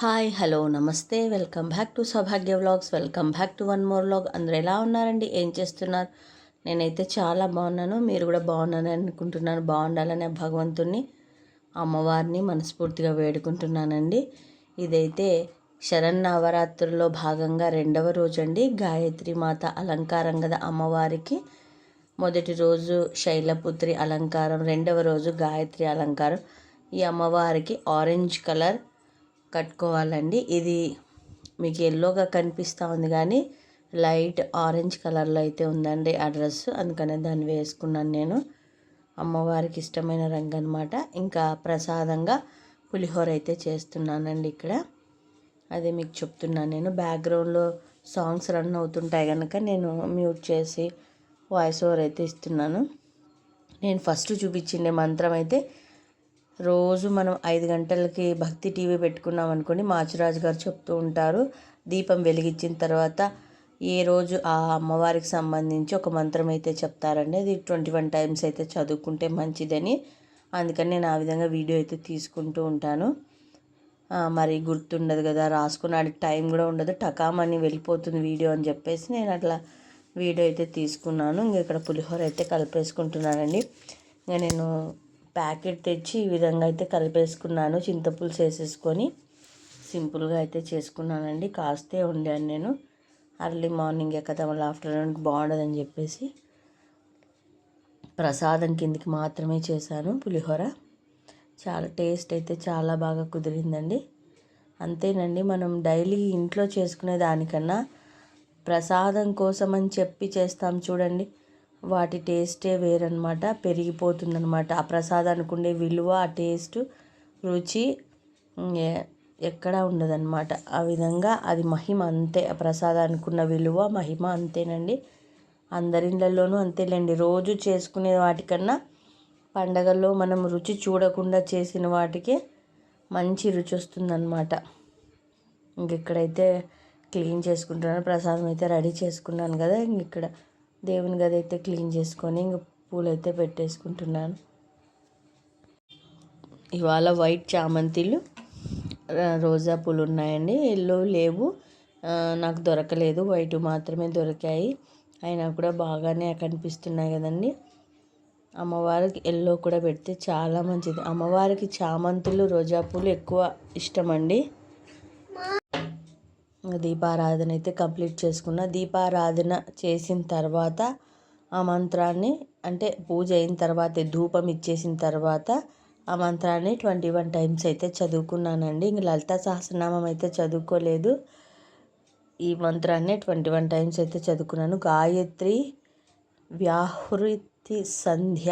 Hi hello నమస్తే. Welcome back to Saubhagya vlogs. Welcome back to one more vlog. అందరు ఎలా ఉన్నారండి? ఏం చేస్తున్నారు? నేనైతే చాలా బాగున్నాను. మీరు కూడా బాగున్నారని అనుకుంటున్నాను. బాగుండాలనే భగవంతుణ్ణి అమ్మవారిని మనస్ఫూర్తిగా వేడుకుంటున్నానండి. ఇదైతే శరన్నవరాత్రుల్లో భాగంగా రెండవ రోజు అండి గాయత్రి మాత అలంకారం కదా అమ్మవారికి. మొదటి రోజు శైలపుత్రి అలంకారం రెండవ రోజు గాయత్రి అలంకారం. ఈ అమ్మవారికి ఆరెంజ్ కలర్ కట్టుకోవాలండి. ఇది మీకు ఎల్లోగా కనిపిస్తూ ఉంది కానీ లైట్ ఆరెంజ్ కలర్లో అయితే ఉందండి ఆ డ్రెస్ అందుకనే దాన్ని వేసుకున్నాను నేను. అమ్మవారికి ఇష్టమైన రంగు అనమాట ఇంకా ప్రసాదంగా పులిహోర అయితే చేస్తున్నానండి ఇక్కడ. అదే మీకు చెప్తున్నాను నేను. బ్యాక్గ్రౌండ్లో సాంగ్స్ రన్ అవుతుంటాయి కనుక నేను మ్యూట్ చేసి వాయిస్ ఓవర్ అయితే ఇస్తున్నాను. నేను ఫస్ట్ చూపించిండే మంత్రం అయితే రోజు మనం ఐదు గంటలకి భక్తి టీవీ పెట్టుకున్నాం అనుకోండి మాచురాజు గారు చెప్తూ ఉంటారు దీపం వెలిగించిన తర్వాత ఏ రోజు ఆ అమ్మవారికి సంబంధించి ఒక మంత్రం అయితే చెప్తారండి. అది ట్వంటీ వన్ టైమ్స్ అయితే చదువుకుంటే మంచిదని. అందుకని నేను ఆ విధంగా వీడియో అయితే తీసుకుంటూ ఉంటాను. మరి గుర్తుండదు కదా రాసుకున్నాడు టైం కూడా ఉండదు టకామని వెళ్ళిపోతుంది వీడియో అని చెప్పేసి నేను అట్లా వీడియో అయితే తీసుకున్నాను. ఇంకా ఇక్కడ పులిహోర అయితే కలిపేసుకుంటున్నానండి. ఇంకా నేను ప్యాకెట్ తెచ్చి ఈ విధంగా అయితే కలిపేసుకున్నాను. చింతపులుసు వేసేసుకొని సింపుల్గా అయితే చేసుకున్నానండి. కాస్తే ఉండాను నేను. అర్లీ మార్నింగ్ కదా మళ్ళీ ఆఫ్టర్నూన్ బాగుండదని చెప్పేసి ప్రసాదం కిందికి మాత్రమే చేశాను. పులిహోర చాలా టేస్ట్ అయితే చాలా బాగా కుదిరిందండి. అంతేనండి మనం డైలీ ఇంట్లో చేసుకునే దానికన్నా ప్రసాదం కోసం అని చెప్పి చేస్తాం చూడండి. వాటి టేస్టే వేరనమాట పెరిగిపోతుందనమాట ఆ ప్రసాదానికి ఉండే విలువ ఆ టేస్ట్ రుచి ఎక్కడ ఉండదన్నమాట. ఆ విధంగా అది మహిమ అంతే ఆ ప్రసాదానికి ఉన్న విలువ మహిమ అంతేనండి. అందరిళ్ళల్లోనూ అంతేలేండి. రోజు చేసుకునే వాటికన్నా పండగల్లో మనం రుచి చూడకుండా చేసిన వాటికి మంచి రుచి వస్తుందన్నమాట ఇంక ఇక్కడైతే క్లీన్ చేసుకుంటున్నాను ప్రసాదం అయితే రెడీ చేసుకున్నాను కదా ఇంక ఇక్కడ దేవుని గది అయితే క్లీన్ చేసుకొని ఇంక పూలైతే పెట్టేసుకుంటున్నాను. ఇవాళ వైట్ చామంతిలు రోజా పూలు ఉన్నాయండి. ఎల్లో లేవు. నాకు దొరకలేదు. వైట్ మాత్రమే దొరికాయి. అయినా కూడా బాగానే కనిపిస్తున్నాయి కదండి. అమ్మవారికి ఎల్లో కూడా పెడితే చాలా మంచిది. అమ్మవారికి చామంతులు రోజా పూలు ఎక్కువ ఇష్టమండి. దీపారాధన అయితే కంప్లీట్ చేసుకున్న. దీపారాధన చేసిన తర్వాత ఆ మంత్రాన్ని అంటే పూజ అయిన తర్వాత ధూపం ఇచ్చేసిన తర్వాత ఆ మంత్రాన్ని ట్వంటీ వన్ టైమ్స్ అయితే చదువుకున్నానండి. ఇంక లలిత సహస్రనామం అయితే చదువుకోలేదు. ఈ మంత్రాన్ని ట్వంటీ వన్ టైమ్స్ అయితే చదువుకున్నాను. గాయత్రి వ్యాహృతి సంధ్య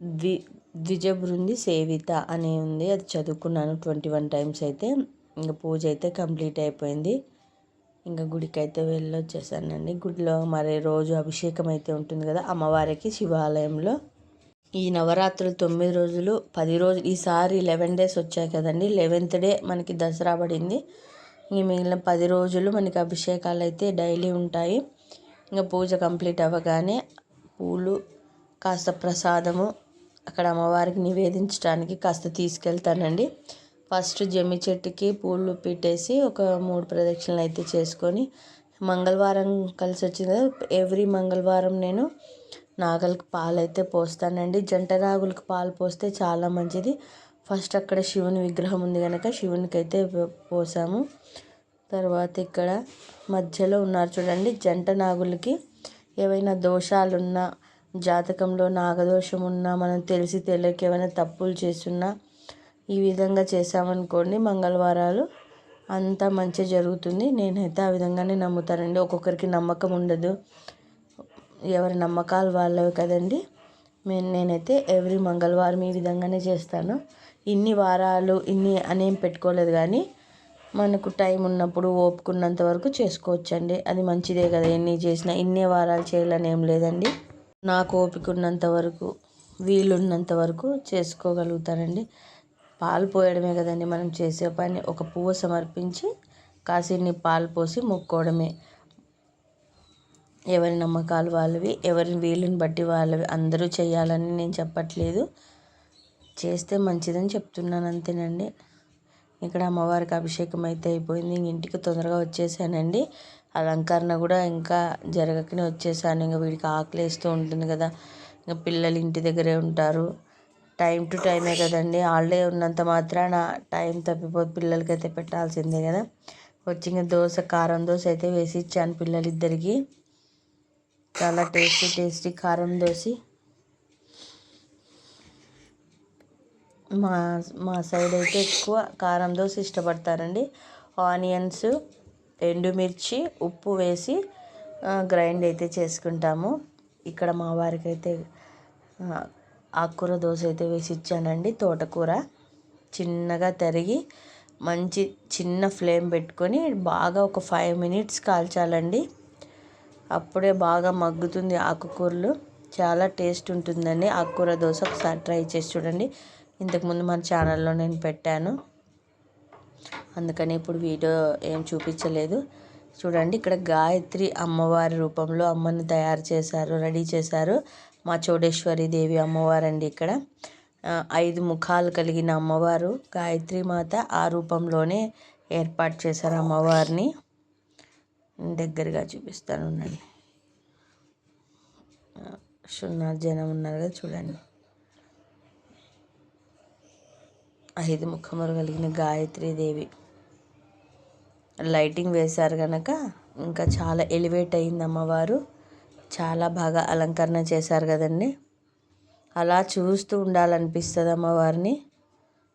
ద్వి ద్విజబృంది సేవిత అని ఉంది. అది చదువుకున్నాను ట్వంటీ వన్ టైమ్స్ అయితే. ఇంకా పూజ అయితే కంప్లీట్ అయిపోయింది. ఇంకా గుడికి అయితే వెళ్ళొచ్చేసానండి. గుడిలో మరి రోజు అభిషేకం అయితే ఉంటుంది కదా అమ్మవారికి శివాలయంలో. ఈ నవరాత్రులు తొమ్మిది రోజులు పది రోజులు ఈసారి లెవెన్ డేస్ వచ్చాయి కదండి. లెవెన్త్ డే మనకి దసరా పడింది. ఇంక మిగిలిన పది రోజులు మనకి అభిషేకాలు అయితే డైలీ ఉంటాయి. ఇంకా పూజ కంప్లీట్ అవ్వగానే పూలు కాస్త ప్రసాదము అక్కడ అమ్మవారికి నివేదించడానికి కాస్త తీసుకెళ్తానండి. ఫస్ట్ జమ్మి చెట్టుకి పూలు పెట్టేసి ఒక మూడు ప్రదక్షిణలు అయితే చేసుకొని మంగళవారం కలిసి వచ్చింది ఎవ్రీ మంగళవారం నేను నాగలికి పాలు అయితే పోస్తానండి. జంట నాగులకు పాలు పోస్తే చాలా మంచిది. ఫస్ట్ అక్కడ శివుని విగ్రహం ఉంది కనుక శివునికి అయితే పోసాము. తర్వాత ఇక్కడ మధ్యలో ఉన్నారు చూడండి జంట నాగులకి ఏవైనా దోషాలున్నా జాతకంలో నాగదోషం ఉన్నా మనం తెలిసి తెలియక ఏమైనా తప్పులు చేస్తున్నా ఈ విధంగా చేసామనుకోండి మంగళవారాలు అంతా మంచి జరుగుతుంది. నేనైతే ఆ విధంగానే నమ్ముతానండి. ఒక్కొక్కరికి నమ్మకం ఉండదు. ఎవరి నమ్మకాలు వాళ్ళవి కదండి. మేము నేనైతే ఎవ్రీ మంగళవారం ఈ విధంగానే చేస్తాను. ఇన్ని వారాలు ఇన్ని అనేం పెట్టుకోలేదు కానీ మనకు టైం ఉన్నప్పుడు ఓపుకున్నంత వరకు చేసుకోవచ్చండి. అది మంచిదే కదా ఎన్ని చేసినా. ఇన్ని వారాలు చేయాలని ఏం లేదండి. నాకు ఓపిక ఉన్నంత వరకు వీలున్నంత వరకు చేసుకోగలుగుతానండి. పాలు పోయడమే కదండి. మనం చేసే పని ఒక పువ్వు సమర్పించి కాసిన్ని పాలు పోసి మొక్కోవడమే. ఎవరి నమ్మకాలు వాళ్ళవి ఎవరి వీలుని బట్టి వాళ్ళవి. అందరూ చేయాలని నేను చెప్పట్లేదు. చేస్తే మంచిదని చెప్తున్నాను అంతేనండి. ఇక్కడ అమ్మవారికి అభిషేకం అయితే అయిపోయింది. ఇంక ఇంటికి తొందరగా వచ్చేసానండి. అలంకరణ కూడా ఇంకా జరగకనే వచ్చేసాను. ఇంకా వీడికి ఆకలి వేస్తూ ఉంటుంది కదా. ఇంకా పిల్లలు ఇంటి దగ్గరే ఉంటారు. టైం టు టైమే కదండి. హాలిడే ఉన్నంత మాత్రాన టైం తప్పిపోతే పిల్లలకైతే పెట్టాల్సిందే కదా. వచ్చి ఇంకా దోశ కారం దోశ అయితే వేసి ఇచ్చాను పిల్లలిద్దరికి. చాలా టేస్టీ టేస్టీ కారం దోశ. మా మా సైడ్ అయితే ఎక్కువ కారం దోశ ఇష్టపడతారండి. ఆనియన్స్ ఎండుమిర్చి ఉప్పు వేసి గ్రైండ్ అయితే చేసుకుంటాము. ఇక్కడ మా వారికి అయితే ఆకుకూర దోశ అయితే వేసి ఇచ్చానండి తోటకూర. చిన్నగా తరిగి మంచి చిన్న ఫ్లేమ్ పెట్టుకొని బాగా ఒక ఫైవ్ మినిట్స్ కాల్చాలండి. అప్పుడే బాగా మగ్గుతుంది ఆకుకూరలు. చాలా టేస్ట్ ఉంటుందండి ఆకుకూర దోశ. ఒకసారి ట్రై చేసి చూడండి. ఇంతకుముందు మన ఛానల్లో నేను పెట్టాను. అందుకని ఇప్పుడు వీడియో ఏం చూపించలేదు. చూడండి ఇక్కడ గాయత్రి అమ్మవారి రూపంలో అమ్మని తయారు చేశారు రెడీ చేశారు. మా చోడేశ్వరి దేవి అమ్మవారు అండి ఇక్కడ ఐదు ముఖాలు కలిగిన అమ్మవారు గాయత్రి మాత ఆ రూపంలోనే ఏర్పాటు చేశారు అమ్మవారిని. దగ్గరగా చూపిస్తాను ఉండండి. సున్నా జనం ఉన్నారు కదా చూడండి. ఐదు ముఖములు కలిగిన గాయత్రి దేవి. లైటింగ్ వేశారు కనుక ఇంకా చాలా ఎలివేట్ అయింది అమ్మవారు. చాలా బాగా అలంకరణ చేశారు కదండి. అలా చూస్తూ ఉండాలనిపిస్తుంది అమ్మవారిని.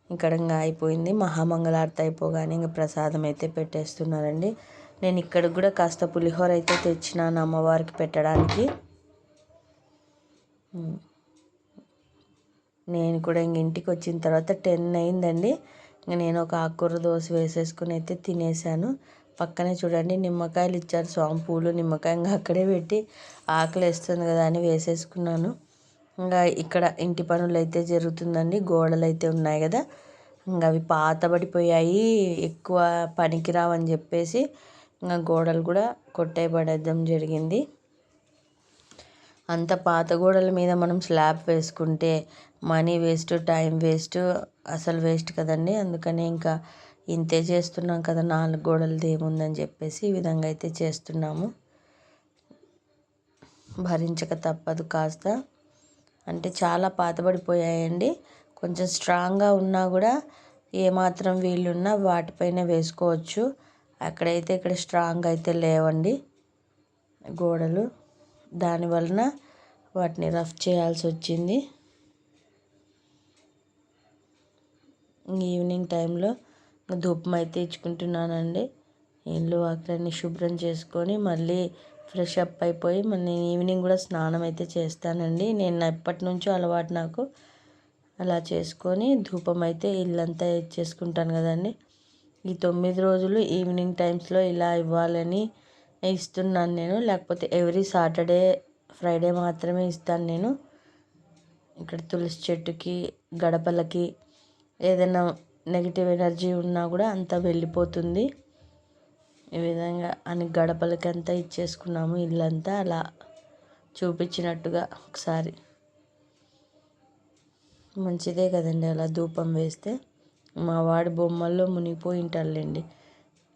ఇక్కడ ఇంకా అయిపోయింది. మహామంగళారతి అయిపోగానే ఇంకా ప్రసాదం అయితే పెట్టేస్తున్నారండి. నేను ఇక్కడ కూడా కాస్త పులిహోర అయితే తెచ్చినాను అమ్మవారికి పెట్టడానికి. నేను కూడా ఇంక ఇంటికి వచ్చిన తర్వాత టెన్ అయిందండి. ఇంక నేను ఒక ఆకుకూర దోశ వేసేసుకుని అయితే తినేసాను. పక్కనే చూడండి నిమ్మకాయలు ఇచ్చారు. స్వామి పూలు నిమ్మకాయ ఇంకా అక్కడే పెట్టి ఆకలి వేస్తుంది కదా అని వేసేసుకున్నాను. ఇంకా ఇక్కడ ఇంటి పనులు అయితే జరుగుతుందండి. గోడలు అయితే ఉన్నాయి కదా. ఇంకా అవి పాతబడిపోయాయి. ఎక్కువ పనికిరావని చెప్పేసి ఇంకా గోడలు కూడా కొట్టేయబడేద్దాం జరిగింది. అంత పాత గోడల మీద మనం స్లాబ్ వేసుకుంటే మనీ వేస్ట్ టైం వేస్ట్ అసలు వేస్ట్ కదండి. అందుకని ఇంకా ఇంతే చేస్తున్నాం కదా నాలుగు గోడలది ఏముందని చెప్పేసి ఈ విధంగా అయితే చేస్తున్నాము. భరించక తప్పదు కాస్త. అంటే చాలా పాతబడిపోయాయండి. కొంచెం స్ట్రాంగ్గా ఉన్నా కూడా ఏమాత్రం వీళ్ళున్నా వాటిపైన వేసుకోవచ్చు. అక్కడైతే ఇక్కడ స్ట్రాంగ్ అయితే లేవండి గోడలు. దానివలన వాటిని రఫ్ చేయాల్సి వచ్చింది. ఈవినింగ్ టైంలో ధూపం అయితే ఇచ్చుకుంటున్నానండి. ఇల్లు అక్కడన్ని శుభ్రం చేసుకొని మళ్ళీ ఫ్రెష్ అప్ అయిపోయి మళ్ళీ ఈవినింగ్ కూడా స్నానం అయితే చేస్తానండి. నేను ఎప్పటి నుంచో అలవాటు నాకు అలా చేసుకొని ధూపం అయితే ఇల్లంతా చేసుకుంటాను కదండి. ఈ తొమ్మిది రోజులు ఈవినింగ్ టైమ్స్లో ఇలా ఇవ్వాలని ఇస్తున్నాను నేను. లేకపోతే ఎవ్రీ సాటర్డే ఫ్రైడే మాత్రమే ఇస్తాను నేను. ఇక్కడ తులసి చెట్టుకి గడపలకి ఏదైనా నెగిటివ్ ఎనర్జీ ఉన్నా కూడా అంతా వెళ్ళిపోతుంది. ఈ విధంగా అని గడపలకి అంతా ఇచ్చేసుకున్నాము. ఇల్లంతా అలా చూపించినట్టుగా ఒకసారి. మంచిదే కదండి అలా ధూపం వేస్తే. మా వాడి బొమ్మల్లో మునిగిపోయి ఉంటాడులేండి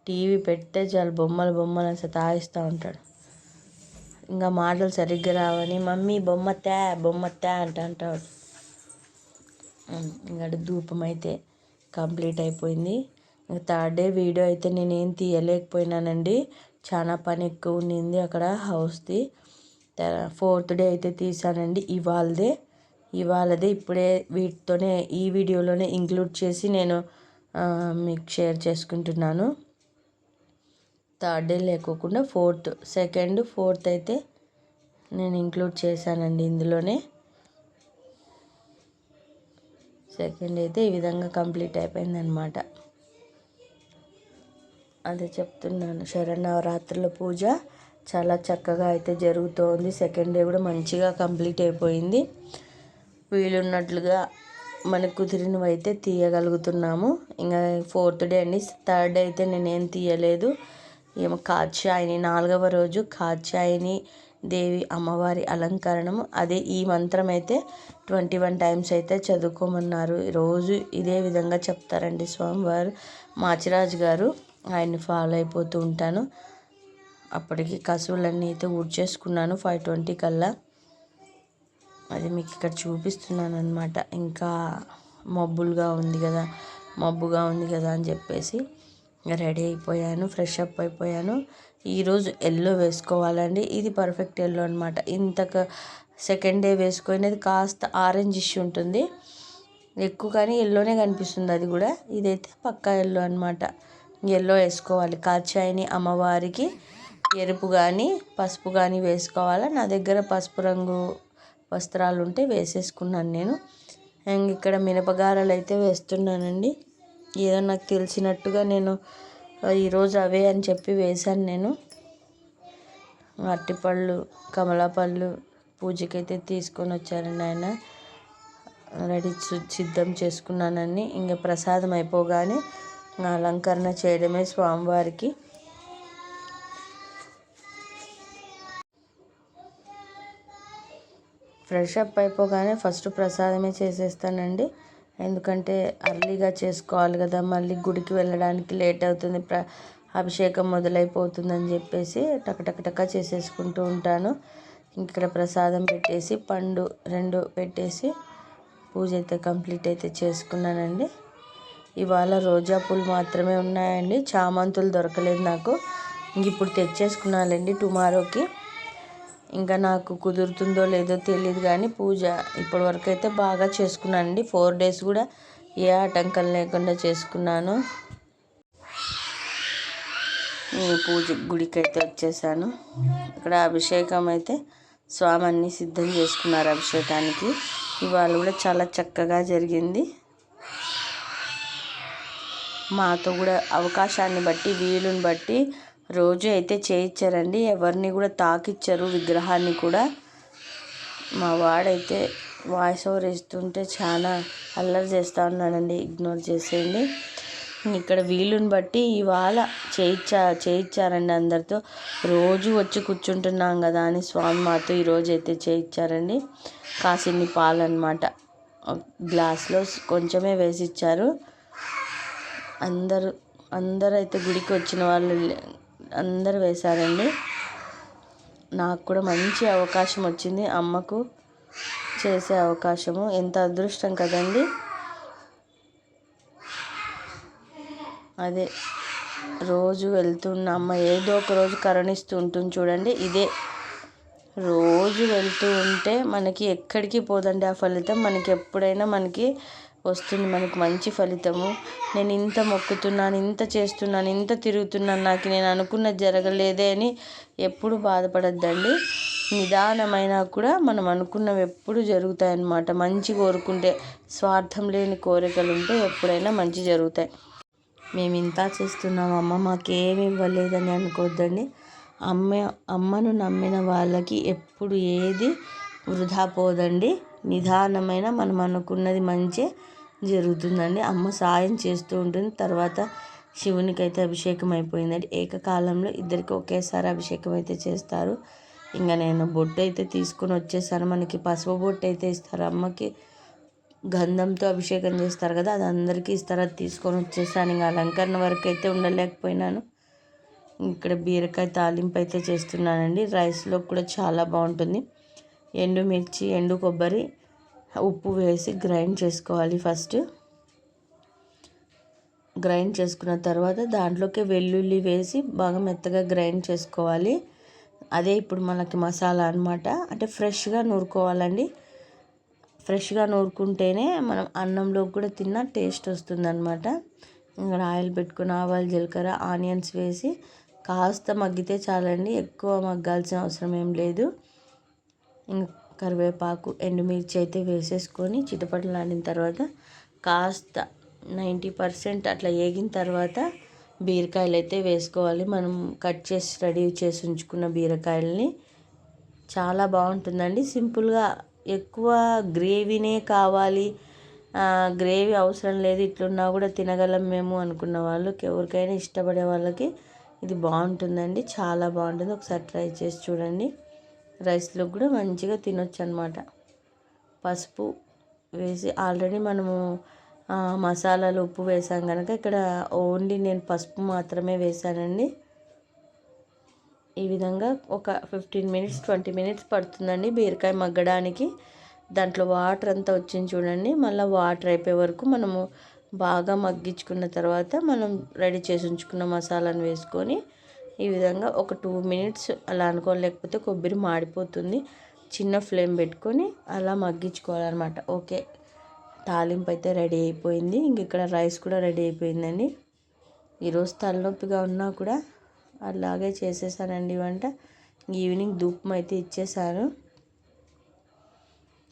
టీవీ పెడితే చాలు బొమ్మలు బొమ్మలు అని తాగిస్తూ ఉంటాడు. ఇంకా మాటలు సరిగ్గా రావని మమ్మీ బొమ్మ తే బొమ్మ తే అంట అంటాడు ఇంకా ధూపం అయితే కంప్లీట్ అయిపోయింది. థర్డ్ డే వీడియో అయితే నేనేం తీయలేకపోయినానండి. చాలా పని ఎక్కువ ఉండింది అక్కడ హౌస్ది. ఫోర్త్ డే అయితే తీసానండి ఇవాళదే ఇవాళదే ఇప్పుడే వీటితోనే ఈ వీడియోలోనే ఇంక్లూడ్ చేసి నేను మీకు షేర్ చేసుకుంటున్నాను. థర్డ్ డే లేకోకుండా ఫోర్త్ సెకండ్ ఫోర్త్ అయితే నేను ఇంక్లూడ్ చేశానండి ఇందులోనే. సెకండ్ అయితే ఈ విధంగా కంప్లీట్ అయిపోయిందనమాట అదే చెప్తున్నాను శరణవరాత్రుల పూజ చాలా చక్కగా అయితే జరుగుతోంది. సెకండ్ డే కూడా మంచిగా కంప్లీట్ అయిపోయింది. వీలున్నట్లుగా మనకు కుదిరినవి అయితే తీయగలుగుతున్నాము. ఇంకా ఫోర్త్ డే అండి థర్డ్ డే అయితే నేనేం తీయలేదు. ఏమో కాచాయిని నాలుగవ రోజు కాచాయిని దేవి అమ్మవారి అలంకరణము. అదే ఈ మంత్రం అయితే ట్వంటీ వన్ టైమ్స్ అయితే చదువుకోమన్నారు. రోజు ఇదే విధంగా చెప్తారండి స్వామివారు. మాచిరాజు గారు ఆయన్ని ఫాలో అయిపోతూ ఉంటాను. అప్పటికి కసువులన్నీ అయితే ఊడ్చేసుకున్నాను ఫైవ్ ట్వంటీ కల్లా. అది మీకు ఇక్కడ చూపిస్తున్నాను అనమాట ఇంకా మబ్బులుగా ఉంది కదా మబ్బుగా ఉంది కదా అని చెప్పేసి రెడీ అయిపోయాను ఫ్రెష్ అప్ అయిపోయాను. ఈరోజు ఎల్లో వేసుకోవాలండి. ఇది పర్ఫెక్ట్ ఎల్లో అనమాట ఇంతక సెకండ్ డే వేసుకునేది కాస్త ఆరెంజ్ ఇష్యూ ఉంటుంది. ఎక్కువ కానీ ఎల్లోనే కనిపిస్తుంది అది కూడా. ఇదైతే పక్కా ఎల్లో అనమాట ఎల్లో వేసుకోవాలి. కాచాయిని అమ్మవారికి ఎరుపు కానీ పసుపు కానీ వేసుకోవాలి? నా దగ్గర పసుపు రంగు వస్త్రాలు ఉంటే వేసేసుకున్నాను నేను. ఇక్కడ మినపగారలు అయితే వేస్తున్నానండి. ఏదో నాకు తెలిసినట్టుగా నేను ఈరోజు అవే అని చెప్పి వేశాను నేను. అరటిపళ్ళు కమలాపళ్ళు పూజకైతే తీసుకొని వచ్చారండి ఆయన రెడీ సిద్ధం చేసుకున్నానని ఇంకా ప్రసాదం అయిపోగానే అలంకరణ చేయడమే స్వామివారికి. ఫ్రెష్ అప్ అయిపోగానే ఫస్ట్ ప్రసాదమే చేసేస్తానండి. ఎందుకంటే అర్లీగా చేసుకోవాలి కదా మళ్ళీ గుడికి వెళ్ళడానికి లేట్ అవుతుంది ప్ర అభిషేకం మొదలైపోతుందని చెప్పేసి టకటకటక చేసేసుకుంటూ ఉంటాను. ఇక్కడ ప్రసాదం పెట్టేసి పండు రెండు పెట్టేసి పూజ అయితే కంప్లీట్ అయితే చేసుకున్నానండి. ఇవాళ రోజా పూలు మాత్రమే ఉన్నాయండి. చామంతులు దొరకలేదు నాకు. ఇంక ఇప్పుడు తెచ్చేసుకున్నానండి టుమారోకి. ఇంకా నాకు కుదురుతుందో లేదో తెలియదు కానీ పూజ ఇప్పటివరకు అయితే బాగా చేసుకున్నానండి. ఫోర్ డేస్ కూడా ఏ ఆటంకం లేకుండా చేసుకున్నాను. పూజ గుడికి అయితే వచ్చేసాను. ఇక్కడ అభిషేకం అయితే స్వామి అన్ని సిద్ధం చేసుకున్నారు అభిషేకానికి. ఇవాళ కూడా చాలా చక్కగా జరిగింది. మాతో కూడా అవకాశాన్ని బట్టి వీలుని బట్టి రోజు అయితే చేయించారండి ఎవరిని కూడా తాకిచ్చారు విగ్రహాన్ని కూడా. మా వాడైతే వాయిస్ ఓవర్ ఇస్తుంటే చాలా అల్లరి చేస్తూ ఉన్నాడండి. ఇగ్నోర్ చేసేయండి. ఇక్కడ వీలుని బట్టి ఇవాళ చేయించా చేయించారండి అందరితో. రోజు వచ్చి కూర్చుంటున్నాం కదా అని స్వామి మాతో ఈరోజు అయితే చేయించారండి కాసిన్ని పాలు అనమాట గ్లాస్లో కొంచెమే వేసి ఇచ్చారు అందరూ అందరూ అయితే గుడికి వచ్చిన వాళ్ళు అందరు వేశారండి. నాకు కూడా మంచి అవకాశం వచ్చింది. అమ్మకు చేసే అవకాశము. ఎంత అదృష్టం కదండి. అదే రోజు వెళ్తున్న అమ్మ ఏదో ఒక రోజు కరుణిస్తూ ఉంటుంది చూడండి. ఇదే రోజు వెళ్తూ ఉంటే మనకి ఎక్కడికి పోదండి ఆ ఫలితం. మనకి ఎప్పుడైనా మనకి వస్తుంది. మనకు మంచి ఫలితము. నేను ఇంత మొక్కుతున్నాను ఇంత చేస్తున్నాను ఇంత తిరుగుతున్నాను నాకు నేను అనుకున్నది జరగలేదే అని ఎప్పుడు బాధపడద్దండి. నిదానమైనా కూడా మనం అనుకున్నవి ఎప్పుడు జరుగుతాయి అన్నమాట మంచి కోరుకుంటే స్వార్థం లేని కోరికలు ఉంటే ఎప్పుడైనా మంచి జరుగుతాయి. మేము ఇంత చేస్తున్నాం అమ్మ మాకేమి ఇవ్వలేదని అనుకోవద్దండి అమ్మ అమ్మను నమ్మిన వాళ్ళకి ఎప్పుడు ఏది వృధా పోదండి. నిదానమైన మనం అనుకున్నది మంచి. జరుగుతుందండి. అమ్మ సాయం చేస్తూ ఉంటుంది. తర్వాత శివునికి అయితే అభిషేకం అయిపోయిందండి. ఏకకాలంలో ఇద్దరికి ఒకేసారి అభిషేకం అయితే చేస్తారు. ఇంకా నేను బొట్టు అయితే తీసుకొని వచ్చేసాను. మనకి పసుపు బొట్టు అయితే ఇస్తారు. అమ్మకి గంధంతో అభిషేకం చేస్తారు కదా అది అందరికీ ఇస్తారు. అది తీసుకొని వచ్చేసాను. ఇంకా అలంకరణ వరకు అయితే ఉండలేకపోయినాను. ఇక్కడ బీరకాయ తాలింపు అయితే చేస్తున్నానండి. రైస్లో కూడా చాలా బాగుంటుంది. ఎండుమిర్చి ఎండు కొబ్బరి ఉప్పు వేసి గ్రైండ్ చేసుకోవాలి ఫస్ట్. గ్రైండ్ చేసుకున్న తర్వాత దాంట్లోకి వెల్లుల్లి వేసి బాగా మెత్తగా గ్రైండ్ చేసుకోవాలి. అదే ఇప్పుడు మనకి మసాలా అనమాట అంటే ఫ్రెష్గా నూరుకోవాలండి. ఫ్రెష్గా నూరుకుంటేనే మనం అన్నంలోకి కూడా తిన్న టేస్ట్ వస్తుందన్నమాట. ఇక్కడ ఆయిల్ పెట్టుకుని ఆవాలు జీలకర్ర ఆనియన్స్ వేసి కాస్త మగ్గితే చాలండి. ఎక్కువ మగ్గాల్సిన అవసరం ఏం లేదు. కరివేపాకు ఎండుమిర్చి అయితే వేసేసుకొని చిటపటలాడిన తర్వాత కాస్త నైంటీ పర్సెంట్ అట్లా వేగిన తర్వాత బీరకాయలు అయితే వేసుకోవాలి. మనం కట్ చేసి రెడీ చేసి ఉంచుకున్న బీరకాయలని చాలా బాగుంటుందండి. సింపుల్గా ఎక్కువ గ్రేవీనే కావాలి. గ్రేవీ అవసరం లేదు. ఇట్లున్నా కూడా తినగలం మేము అనుకున్న వాళ్ళకి ఎవరికైనా ఇష్టపడే వాళ్ళకి ఇది బాగుంటుందండి. చాలా బాగుంటుంది. ఒకసారి ట్రై చేసి చూడండి. రైస్లో కూడా మంచిగా తినొచ్చు అనమాట పసుపు వేసి ఆల్రెడీ మనము మసాలాలు ఉప్పు వేసాం కనుక ఇక్కడ ఓన్లీ నేను పసుపు మాత్రమే వేసానండి. ఈ విధంగా ఒక ఫిఫ్టీన్ మినిట్స్ ట్వంటీ మినిట్స్ పడుతుందండి బీరకాయ మగ్గడానికి. దాంట్లో వాటర్ అంతా వచ్చింది చూడండి. మళ్ళీ వాటర్ అయిపోయే వరకు మనము బాగా మగ్గించుకున్న తర్వాత మనం రెడీ చేసి ఉంచుకున్న మసాలాను వేసుకొని ఈ విధంగా ఒక టూ మినిట్స్ అలా అనుకోలేకపోతే కొబ్బరి మాడిపోతుంది. చిన్న ఫ్లేమ్ పెట్టుకొని అలా మగ్గించుకోవాలన్నమాట. ఓకే. తాలింపు అయితే రెడీ అయిపోయింది. ఇంక ఇక్కడ రైస్ కూడా రెడీ అయిపోయిందండి. ఈరోజు తలనొప్పిగా ఉన్నా కూడా అలాగే చేసేసానండి వంట. ఈవినింగ్ ధూపం అయితే ఇచ్చేసాను.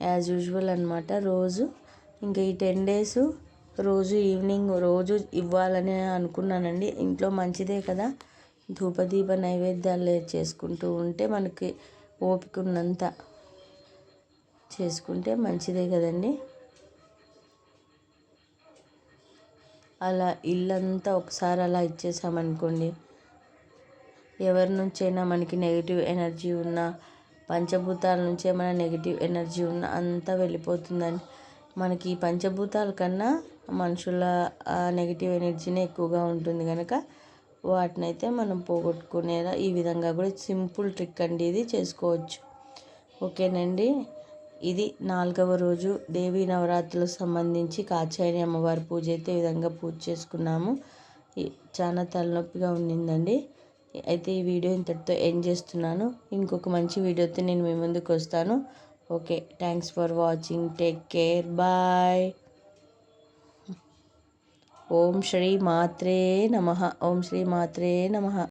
యాజ్ యూజువల్ అనమాట రోజు. ఇంకా ఈ టెన్ డేస్ రోజు ఈవినింగ్ రోజు ఇవ్వాలని అనుకున్నానండి. ఇంట్లో మంచిదే కదా. ధూపదీప నైవేద్యాలు చేసుకుంటూ ఉంటే మనకి ఓపిక ఉన్నంత చేసుకుంటే మంచిదే కదండి. అలా ఇల్లంతా ఒకసారి అలా ఇచ్చేసామనుకోండి ఎవరి నుంచైనా మనకి నెగిటివ్ ఎనర్జీ ఉన్నా పంచభూతాల నుంచి ఏమైనా నెగిటివ్ ఎనర్జీ ఉన్నా అంతా వెళ్ళిపోతుందని మనకి పంచభూతాల కన్నా మనుషుల నెగిటివ్ ఎనర్జీనే ఎక్కువగా ఉంటుంది కనుక వాటిని అయితే మనం పోగొట్టుకునేలా ఈ విధంగా కూడా సింపుల్ ట్రిక్ అండి ఇది చేసుకోవచ్చు. ఓకేనండి? ఇది నాలుగవ రోజు దేవీ నవరాత్రులకు సంబంధించి కాచాయని అమ్మవారి పూజ అయితే ఈ విధంగా పూజ చేసుకున్నాము. చాలా తలనొప్పిగా ఉండిందండి. అయితే ఈ వీడియో ఇంతటితో ఎండ్ చేస్తున్నాను. ఇంకొక మంచి వీడియోతో నేను మీ ముందుకు వస్తాను. Okay thanks for watching. Take care. Bye. ఓం శ్రీ మాత్రే నమ ఓం శ్రీ మాత్రే నమ